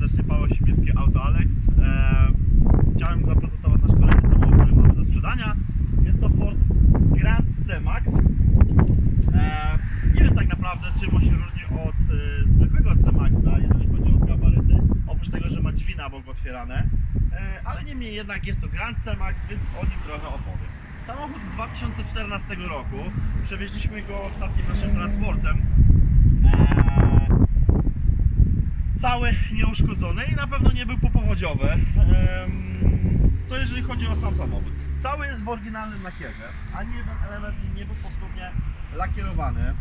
serdecznie, Paweł Siemiecki, Auto Alex. E, chciałem zaprezentować nasz kolejny samochód, który mamy do sprzedania. Jest to Ford Grand C-Max. E, nie wiem tak naprawdę, czym on się różni od e, zwykłego C-Maxa, jeżeli chodzi o gabaryty. Oprócz tego, że ma drzwi na bok otwierane. E, ale niemniej jednak jest to Grand C-Max, więc o nim trochę opowiem. Samochód z 2014 roku. Przewieźliśmy go ostatnim naszym transportem. E, cały nieuszkodzony i na pewno nie był popowodziowy. Co jeżeli chodzi o sam samochód? Cały jest w oryginalnym lakierze, ani jeden element nie był powtórnie lakierowany.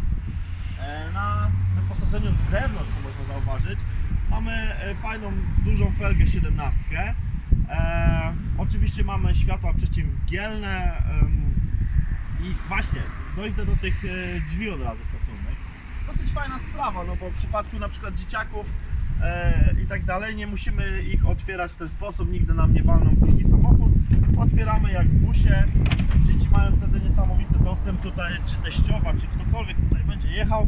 E, Na wyposażeniu z zewnątrz, co można zauważyć, mamy e, fajną, dużą felgę 17. E, oczywiście mamy światła przeciwmgielne em, i właśnie dojdę do tych drzwi od razu przesuwnych. Dosyć fajna sprawa, no bo w przypadku na przykład dzieciaków i tak dalej nie musimy ich otwierać w ten sposób, nigdy nam nie walną drugi samochód. Otwieramy jak w busie. Dzieci mają wtedy niesamowity dostęp tutaj, czy teściowa, czy ktokolwiek tutaj będzie jechał.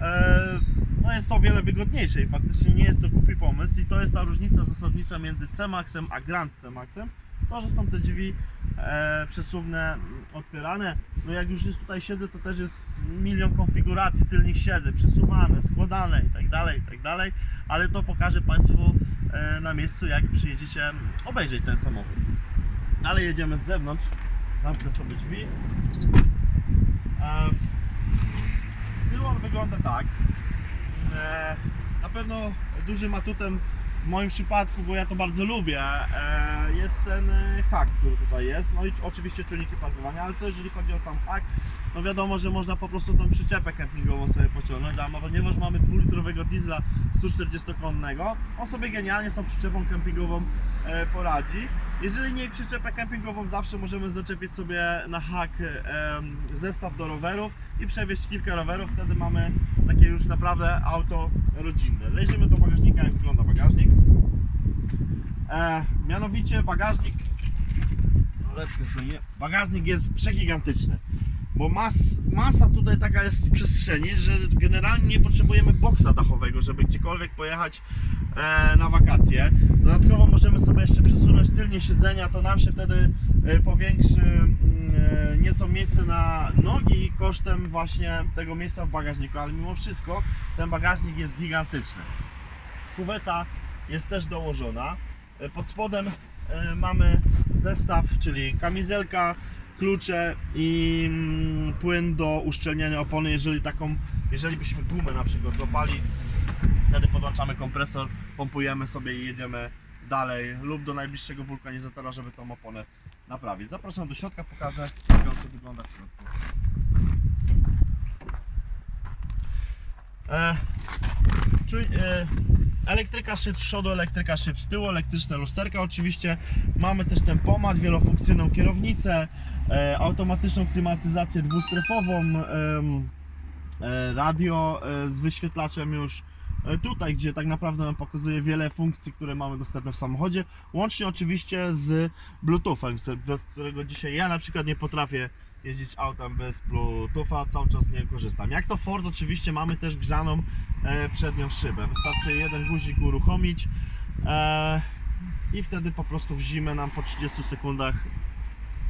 E, no jest to o wiele wygodniejsze i faktycznie nie jest to głupi pomysł i to jest ta różnica zasadnicza między C-Maxem a Grand C-Maxem. To, że są te drzwi e, przesuwne m, otwierane. No jak już jest tutaj siedzę, to też jest milion konfiguracji tylnych siedzeń, przesuwane, składane i tak dalej, i tak dalej. Ale to pokażę Państwu e, na miejscu, jak przyjedziecie obejrzeć ten samochód. Dalej jedziemy z zewnątrz. Zamknę sobie drzwi. E, z tyłu on wygląda tak. E, na pewno dużym atutem w moim przypadku, bo ja to bardzo lubię, e, jest ten e, hak, który tutaj jest. No i oczywiście czujniki parkowania, ale co jeżeli chodzi o sam hak, no wiadomo, że można po prostu tą przyczepę kempingową sobie pociągnąć, a ponieważ mamy dwulitrowego diesla 140-konnego, on sobie genialnie z tą przyczepą kempingową e, poradzi. Jeżeli nie przyczepę kempingową, zawsze możemy zaczepić sobie na hak zestaw do rowerów i przewieźć kilka rowerów, wtedy mamy takie już naprawdę auto rodzinne. Zajrzymy do bagażnika, jak wygląda bagażnik. E, mianowicie bagażnik. Bagażnik jest przegigantyczny. Bo mas, masa tutaj taka jest przestrzeni, że generalnie nie potrzebujemy boksa dachowego, żeby gdziekolwiek pojechać e, na wakacje. Dodatkowo możemy sobie jeszcze przesunąć tylnie siedzenia, to nam się wtedy e, powiększy mm, e, nieco miejsce na nogi kosztem właśnie tego miejsca w bagażniku, ale mimo wszystko ten bagażnik jest gigantyczny. Kuweta jest też dołożona. E, Pod spodem e, mamy zestaw, czyli kamizelka, klucze i mm, płyn do uszczelniania opony, jeżeli taką, jeżeli byśmy gumę na przykład złapali, wtedy podłączamy kompresor, pompujemy sobie i jedziemy dalej lub do najbliższego wulkanizatora, żeby tą oponę naprawić. Zapraszam do środka, pokażę jak to wygląda w środku. E, czuj, e, elektryka szyb z przodu, elektryka szyb z tyłu, elektryczne lusterka oczywiście. Mamy też tempomat, wielofunkcyjną kierownicę, automatyczną klimatyzację dwustrefową, e, radio e, z wyświetlaczem już e, tutaj, gdzie tak naprawdę nam pokazuje wiele funkcji, które mamy dostępne w samochodzie, łącznie oczywiście z Bluetoothem, bez którego dzisiaj ja na przykład nie potrafię jeździć autem bez Bluetootha, cały czas z niego korzystam. Jak to Ford oczywiście mamy też grzaną e, przednią szybę, wystarczy jeden guzik uruchomić e, i wtedy po prostu w zimę nam po 30 sekundach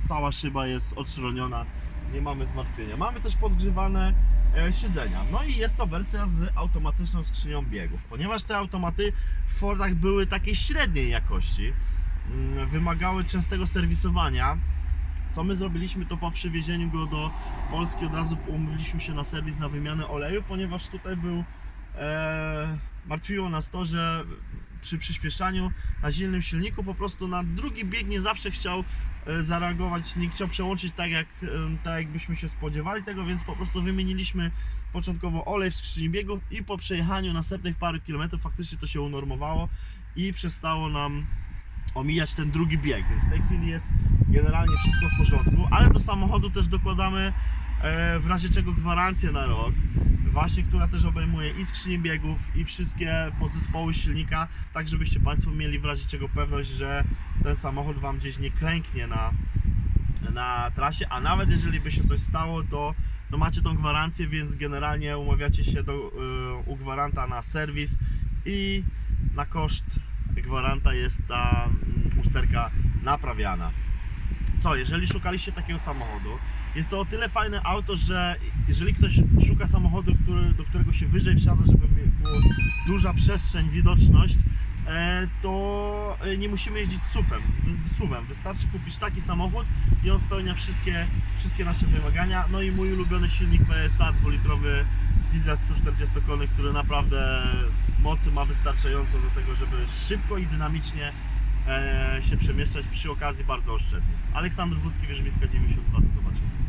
cała szyba jest odszroniona, nie mamy zmartwienia. Mamy też podgrzewane e, siedzenia. No i jest to wersja z automatyczną skrzynią biegów. Ponieważ te automaty w Fordach były takiej średniej jakości, mm, wymagały częstego serwisowania. Co my zrobiliśmy, to po przywiezieniu go do Polski od razu umówiliśmy się na serwis na wymianę oleju, ponieważ tutaj był e, martwiło nas to, że przy przyspieszaniu na silnym silniku. Po prostu na drugi bieg nie zawsze chciał e, zareagować, nie chciał przełączyć tak jak, e, tak jakbyśmy się spodziewali tego, więc po prostu wymieniliśmy początkowo olej w skrzyni biegów i po przejechaniu następnych parę kilometrów faktycznie to się unormowało i przestało nam omijać ten drugi bieg, więc w tej chwili jest generalnie wszystko w porządku, ale do samochodu też dokładamy e, w razie czego gwarancję na rok, właśnie która też obejmuje i skrzynię biegów i wszystkie podzespoły silnika, tak żebyście Państwo mieli w razie czego pewność, że ten samochód Wam gdzieś nie klęknie na, na trasie, a nawet jeżeli by się coś stało, to no macie tą gwarancję, więc generalnie umawiacie się do, y, u gwaranta na serwis i na koszt gwaranta jest ta mm, usterka naprawiana. Co, jeżeli szukaliście takiego samochodu, jest to o tyle fajne auto, że jeżeli ktoś szuka samochodu, który, do którego się wyżej wsiada, żeby było duża przestrzeń, widoczność, e, to e, nie musimy jeździć SUV-em. SUV-em. Wystarczy kupić taki samochód i on spełnia wszystkie, wszystkie nasze wymagania. No i mój ulubiony silnik PSA 2-litrowy diesel 140 koni, który naprawdę mocy ma wystarczająco do tego, żeby szybko i dynamicznie się przemieszczać przy okazji bardzo oszczędnie. Aleksander Wódzki, Wierzmińska 92, do zobaczenia.